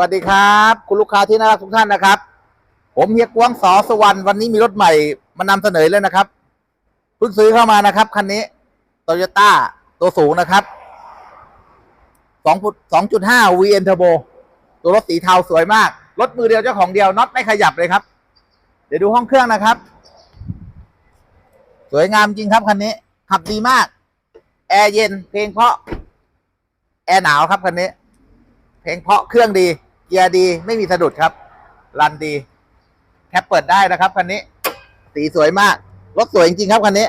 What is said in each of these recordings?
วัสดีครับ คุณลูกค้าที่น่ารักทุกท่านนะครับ ผมเฮียกวงสอสวรรณวันนี้มีรถใหม่มานำเสนอเลยนะครับเพิ่งซื้อเข้ามานะครับคันนี้โตโยต้าตัวสูงนะครับสองสองจุดห้า VN Turbo ตัวรถสีเทาสวยมาก รถมือเดียวเจ้าของเดียวน็อตไม่ขยับเลยครับ เดี๋ยวดูห้องเครื่องนะครับ สวยงามจริงครับคันนี้ ขับดีมาก แอร์เย็นเพลงเพราะแอร์หนาวครับคันนี้ เพลงเพราะเครื่องดี เกียร์ดีไม่มีสะดุดครับ รันดี แคปเปิดได้นะครับคันนี้ สีสวยมาก รถสวยจริงๆครับคันนี้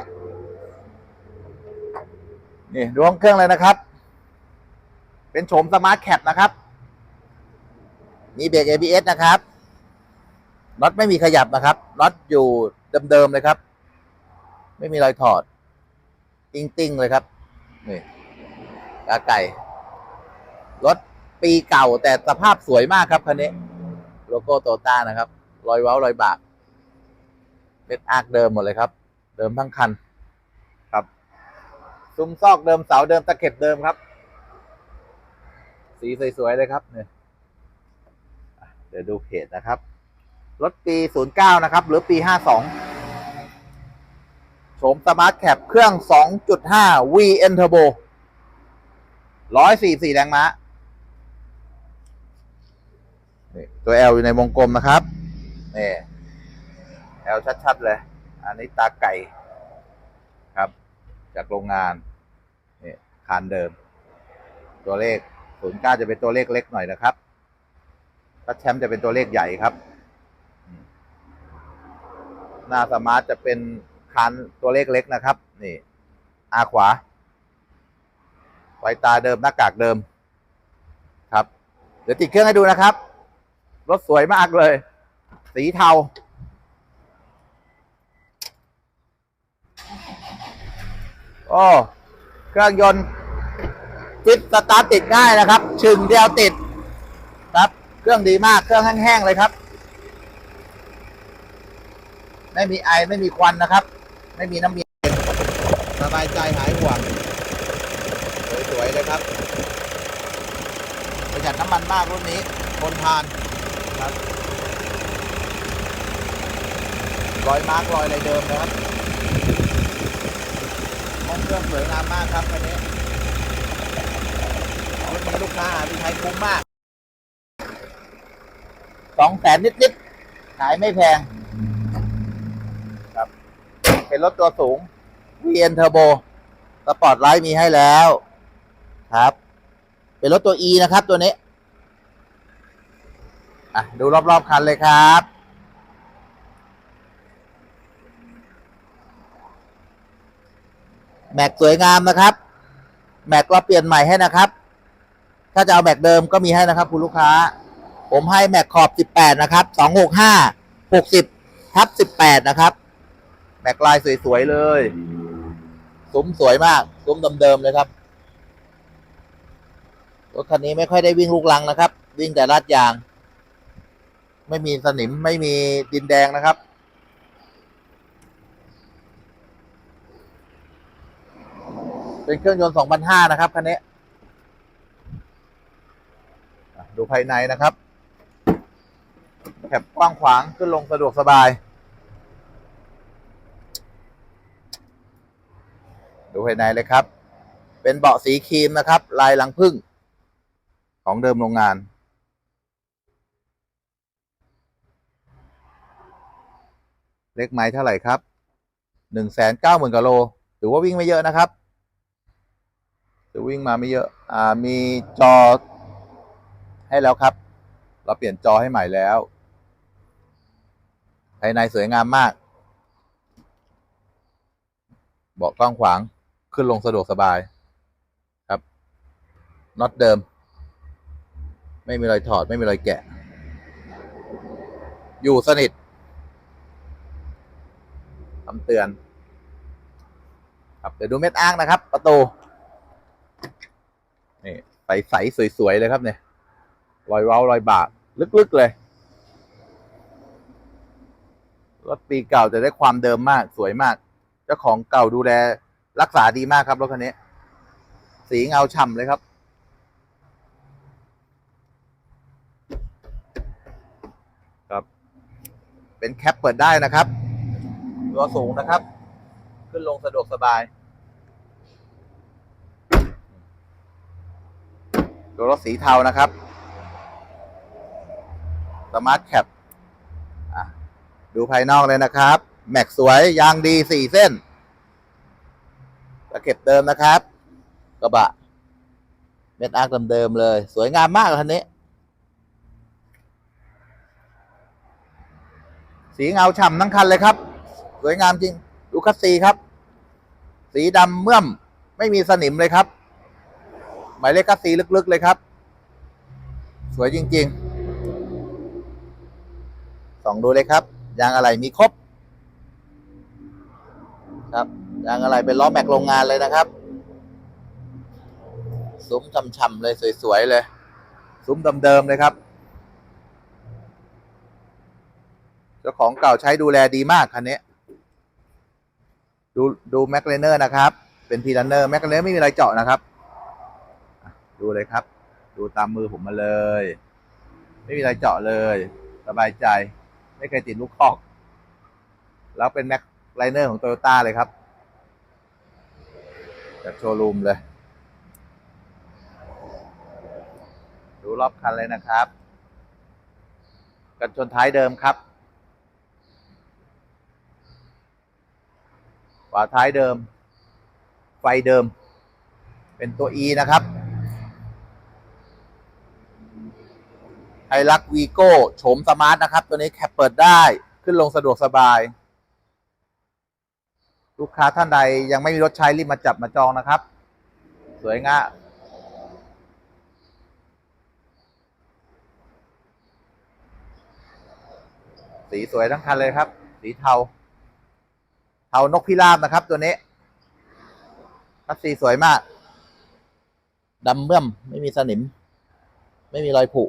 นี่ดูห้องเครื่องเลยนะครับ เป็นโฉมสมาร์ทแคปนะครับ มีเบรก ABS นะครับน็อตไม่มีขยับนะครับน็อตอยู่เดิมๆเลยครับ ไม่มีรอยถอด ติ้งๆเลยครับ นี่กาไก่รถ ปีเก่าแต่สภาพสวยมากครับคันนี้ โลโก้โตต้านะครับ รอยเว้ารอยบากเม็ดอาร์คเดิมหมดเลยครับ เดิมทั้งคัน ครับ ซุ้มซอกเดิมเสาเดิมตะเข็บเดิมครับ สีสวยๆเลยครับเนี่ยอะเดี๋ยวดูเพจนะครับ รถปี 09 นะครับ หรือปี 52 โฉมสมาร์ทแคปเครื่อง 2.5 VN Turbo 144 แรงม้า นี่ตัว L อยู่ในวงกลมนะครับนี่ L ชัดๆเลย อันนี้ตาไก่ครับ จากโรงงานนี่คานเดิม ตัวเลข09จะเป็นตัวเลขเล็กหน่อยนะครับถ้าแชมป์จะเป็นตัวเลขใหญ่ครับ หน้าสมาร์ทจะเป็นคานตัวเลขเล็กนะครับ นี่อาขวาไฟตาเดิมหน้ากากเดิมครับ เดี๋ยวติดเครื่องให้ดูนะครับ รถสวยมากเลย สีเทา โอ้เครื่องยนต์ฟิตสตาร์ติดง่ายนะครับ ชึงเดียวติด ครับ เครื่องดีมาก เครื่องแห้งๆเลยครับ ไม่มีไอไม่มีควันนะครับ ไม่มีน้ำเย็นสบายใจหายห่วง สวยๆเลยครับประหยัดน้ำมันมากรุ่นนี้ทนทาน ครับรอยมาร์กรอยอะไรเดิมนะครับห้องเครื่องสวยงามมากครับคันนี้รุ่นนี้ลูกค้าหาที่ใช้คุ้มมากสองแสนนิดๆขายไม่แพง ครับ เป็นรถตัวสูง VN Turbo สปอร์ตไลท์มีให้แล้ว ครับ เป็นรถตัว E นะครับตัวนี้ อะดูรอบๆคันเลยครับ แม็กสวยงามนะครับ แม็กเราเปลี่ยนใหม่ให้นะครับ ถ้าจะเอาแม็กเดิมก็มีให้นะครับคุณลูกค้า ผมให้แม็กขอบ 18 นะครับ 265 60ทับ18 นะครับ แม็กลายสวยๆเลย ซุ้มสวยมาก ซุ้มเดิมๆเลยครับรถคันนี้ไม่ค่อยได้วิ่งลูกลังนะครับ วิ่งแต่ลาดยาง ไม่มีสนิมไม่มีดินแดงนะครับ เป็นเครื่องยนต์ 2005 นะครับคันนี้ดูภายในนะครับแคบกว้างขวางขึ้นลงสะดวกสบาย ดูภายในเลยครับ เป็นเบาะสีครีมนะครับ ลายลังพึ่งของเดิมโรงงาน เลขไม้เท่าไหร่ครับหนึ่งแสนเก้าหมื่นกโลถือว่าวิ่งไม่เยอะนะครับถือวิ่งมาไม่เยอะอ่ามีจอให้แล้วครับ เราเปลี่ยนจอให้ใหม่แล้ว ภายในสวยงามมาก เบาะกว้างขวางขึ้นลงสะดวกสบายครับน็อตเดิม ไม่มีรอยถอดไม่มีรอยแกะ อยู่สนิท คำเตือน ครับเดี๋ยวดูเม็ดอ้างนะครับ ประตูนี่ใสๆสวยๆเลยครับเนี่ยรอยเว้ารอยบาดลึกๆเลยรถปีเก่าจะได้ความเดิมมากสวยมาก เจ้าของเก่าดูแลรักษาดีมากครับรถคันนี้ สีเงาช่ำเลยครับ ครับ เป็นแคปเปิดได้นะครับ ตัวสูงนะครับ ขึ้นลงสะดวกสบาย ตัวรถสีเทานะครับสมาร์ทแคปดูภายนอกเลยนะครับ แม็กสวย ยางดีสี่เส้นตะเข็บเดิมนะครับ กระบะ เม็ดอาร์คเดิมเลย สวยงามมากคันนี้ สีเงาฉ่ำทั้งคันเลยครับ วยงามจริง ดูคัสซีครับ สีดำเมื่อมไม่มีสนิมเลยครับ หมายเลขคัสซีลึกๆเลยครับ สวยจริง ๆ ส่องดูเลยครับ ยางอะไรมีครบ ครับยางอะไรเป็นล้อแม็กโรงงานเลยนะครับซุ้มช่ำๆเลยสวยๆเลย ซุ้มเดิมๆเลยครับ เจ้าของเก่าใช้ดูแลดีมากคันนี้ ดูดูแม็กเลเนอร์นะครับ เป็นพีลันเนอร์แม็กเลเนอร์ไม่มีอะไรเจาะนะครับ ดูเลยครับ ดูตามมือผมมาเลย ไม่มีอะไรเจาะเลย สบายใจ ไม่เคยติดลูกคอก แล้วเป็นแม็กไลเนอร์ของโตโยต้าเลยครับจากโชว์รูมเลย ดูรอบคันเลยนะครับ กันชนท้ายเดิมครับ ฝาท้ายเดิม ไฟเดิม เป็นตัว E นะครับไฮรักวีโก้โฉมสมาร์ทนะครับ ตัวนี้แคปเปิดได้ขึ้นลงสะดวกสบาย ลูกค้าท่านใดยังไม่มีรถใช้รีบมาจับมาจองนะครับ สวยงามสีสวยทั้งคันเลยครับ สีเทา เทานกพิราบนะครับ ตัวนี้คัสซีสวยมากดำเมื่อมไม่มีสนิม ไม่มีรอยผุ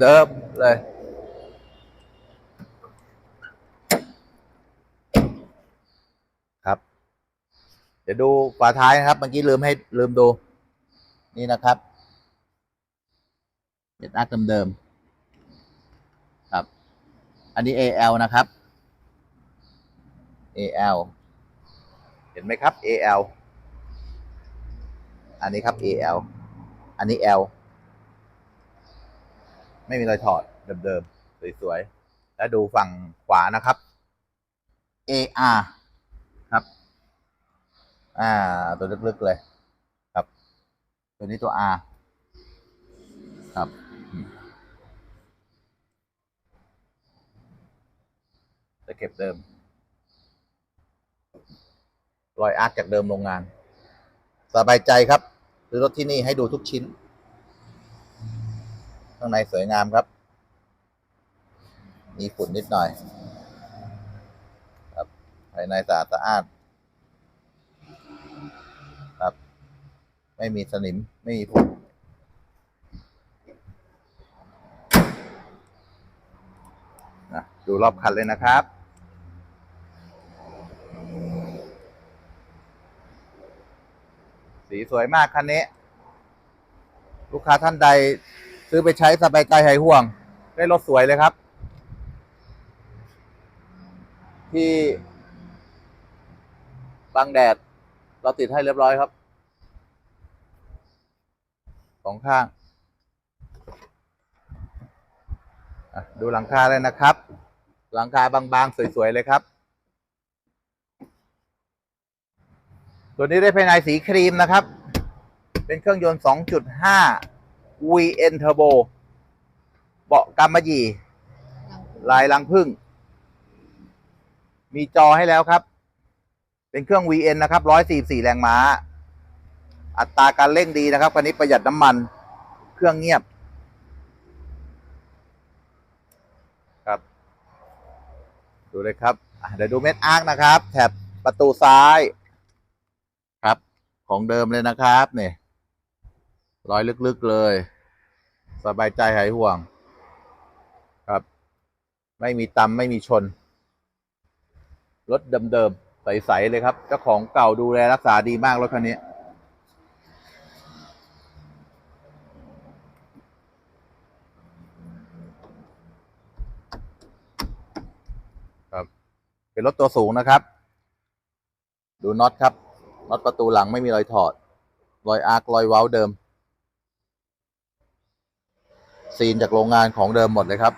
เดิมๆเลย ครับ เดี๋ยวดูฝาท้ายนะครับ เมื่อกี้ลืมให้ลืมดู นี่นะครับเป็นอาร์คเดิมๆครับ อันนี้ AL นะครับ AL เห็นไหมครับ AL อันนี้ครับ AL อันนี้ L ไม่มีรอยถอดเดิมๆสวยๆ แล้วดูฝั่งขวานะครับ AR ครับ อ่า ตัวลึกๆเลย ครับ ตัวนี้ตัว R ครับจะเก็บเดิม รอยอาร์คจากเดิมโรงงาน สบายใจครับซื้อรถที่นี่ให้ดูทุกชิ้น ข้างในสวยงามครับ มีฝุ่นนิดหน่อย ครับภายในสะอาดสะอาดครับ ไม่มีสนิมไม่มีฝุ่นนะดูรอบคันเลยนะครับ สีสวยมากคันนี้ ลูกค้าท่านใดซื้อไปใช้สบายใจหายห่วง ได้รถสวยเลยครับ ที่บางแดด เราติดให้เรียบร้อยครับสองข้าง ดูหลังคาเลยนะครับ หลังคาบางๆ สวย ๆ เลยครับ ตัวนี้ได้ภายในสีครีมนะครับ เป็นเครื่องยนต์ 2.5 VN Turbo เบาะกำมะหยี่ ลายลังพึ่ง มีจอให้แล้วครับ เป็นเครื่อง VN นะครับ 144 แรงม้า อัตราการเร่งดีนะครับคันนี้ประหยัดน้ำมัน เครื่องเงียบครับ ดูเลยครับเดี๋ยวดูเม็ดอาร์คนะครับ แถบประตูซ้าย ของเดิมเลยนะครับเนี่ยรอยลึกๆเลย สบายใจหายห่วง ครับ ไม่มีตำไม่มีชน รถเดิมๆใสๆเลยครับ เจ้าของเก่าดูแลรักษาดีมากรถคันนี้คเป็นรถตัวสูงนะครับ ดูน็อตครับ น็อตประตูหลังไม่มีรอยถอด รอยอาร์ครอยเว้าเดิม ซีนจากโรงงานของเดิมหมดเลยครับ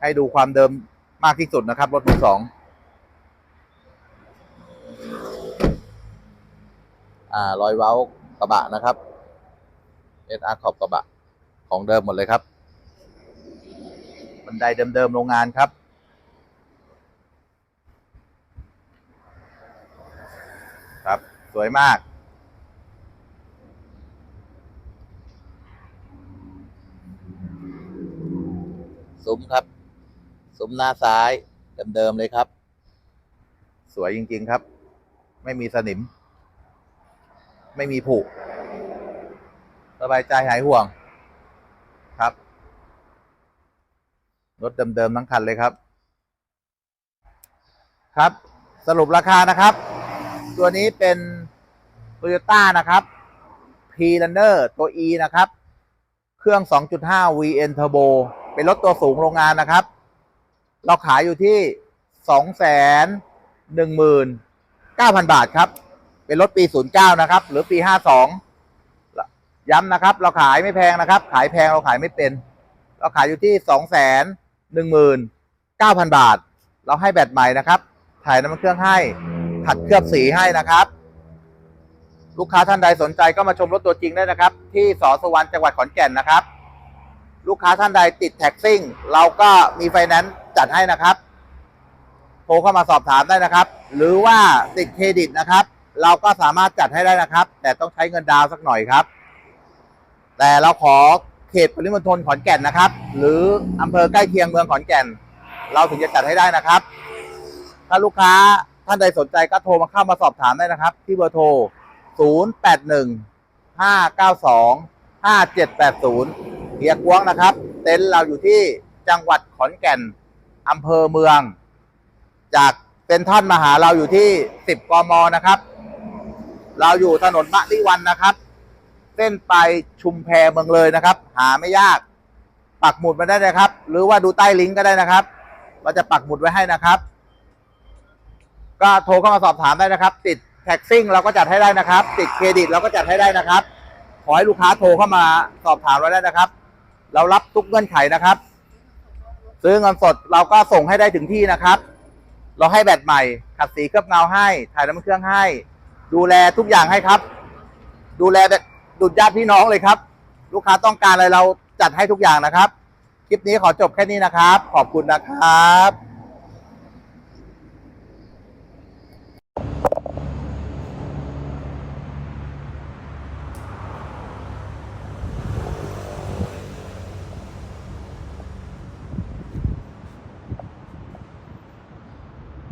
ให้ดูความเดิมมากที่สุดนะครับ รถมือสองอ่ารอยเว้ากระบะนะครับเอสอาร์ขอบกระบะของเดิมหมดเลยครับบันไดเดิมๆโรงงานครับ ครับ สวยมาก ซุ้มครับ ซุ้มหน้าซ้ายเดิมๆเลยครับ สวยจริง ๆครับ ไม่มีสนิม ไม่มีผุสบายใจหายห่วงครับรถเดิมๆทั้งคันเลยครับ ครับ สรุปราคานะครับ ตัวนี้เป็น Toyota นะครับ p r u n n e r ตัว E นะครับ เครื่อง 2.5 VN Turbo เป็นรถตัวสูงโรงงานนะครับ เราขายอยู่ที่ 219,000 บาทครับ เป็นรถปี 09 นะครับ หรือปี 52 ย้ำนะครับ เราขายไม่แพงนะครับ ขายแพงเราขายไม่เป็น เราขายอยู่ที่ 219,000 บาท เราให้แบตใหม่นะครับ ถ่ายน้ำมันเครื่องให้ ขัดเคลือบสีให้นะครับ ลูกค้าท่านใดสนใจก็มาชมรถตัวจริงได้นะครับ ที่สอสวรรค์จังหวัดขอนแก่นนะครับ ลูกค้าท่านใดติดแท็กซิ่ง เราก็มีไฟแนนซ์จัดให้นะครับโทรเข้ามาสอบถามได้นะครับ หรือว่าติดเครดิตนะครับ เราก็สามารถจัดให้ได้นะครับ แต่ต้องใช้เงินดาวน์สักหน่อยครับ แต่เราขอเขตปริมณฑลขอนแก่นนะครับ หรืออำเภอใกล้เคียงเมืองขอนแก่น เราถึงจะจัดให้ได้นะครับ ถ้าลูกค้า ท่านใดสนใจก็โทรมาเข้ามาสอบถามได้นะครับ ที่เบอร์โทร 081 592 5780เฮียกวงนะครับ เต็นท์เราอยู่ที่จังหวัดขอนแก่นอำเภอเมือง จากเป็นท่านมาหาเราอยู่ที่ 10 กมนะครับ เราอยู่ถนนมะลิวันนะครับ เส้นไปชุมแพเมืองเลยนะครับ หาไม่ยาก ปักหมุดมาได้นะครับ หรือว่าดูใต้ลิงก์ก็ได้นะครับ เราจะปักหมุดไว้ให้นะครับ ก็โทรเข้ามาสอบถามได้นะครับ ติดแท็กซิ่งเราก็จัดให้ได้นะครับ ติดเครดิตเราก็จัดให้ได้นะครับ ขอให้ลูกค้าโทรเข้ามาสอบถามเราได้นะครับ เรารับทุกเงื่อนไขนะครับ ซื้อเงินสดเราก็ส่งให้ได้ถึงที่นะครับ เราให้แบตใหม่ ขัดสีเคลือบเงาให้ ถ่ายน้ำเครื่องให้ ดูแลทุกอย่างให้ครับ ดูแลแบบดุจญาติพี่น้องเลยครับ ลูกค้าต้องการอะไรเราจัดให้ทุกอย่างนะครับ คลิปนี้ขอจบแค่นี้นะครับ ขอบคุณนะครับ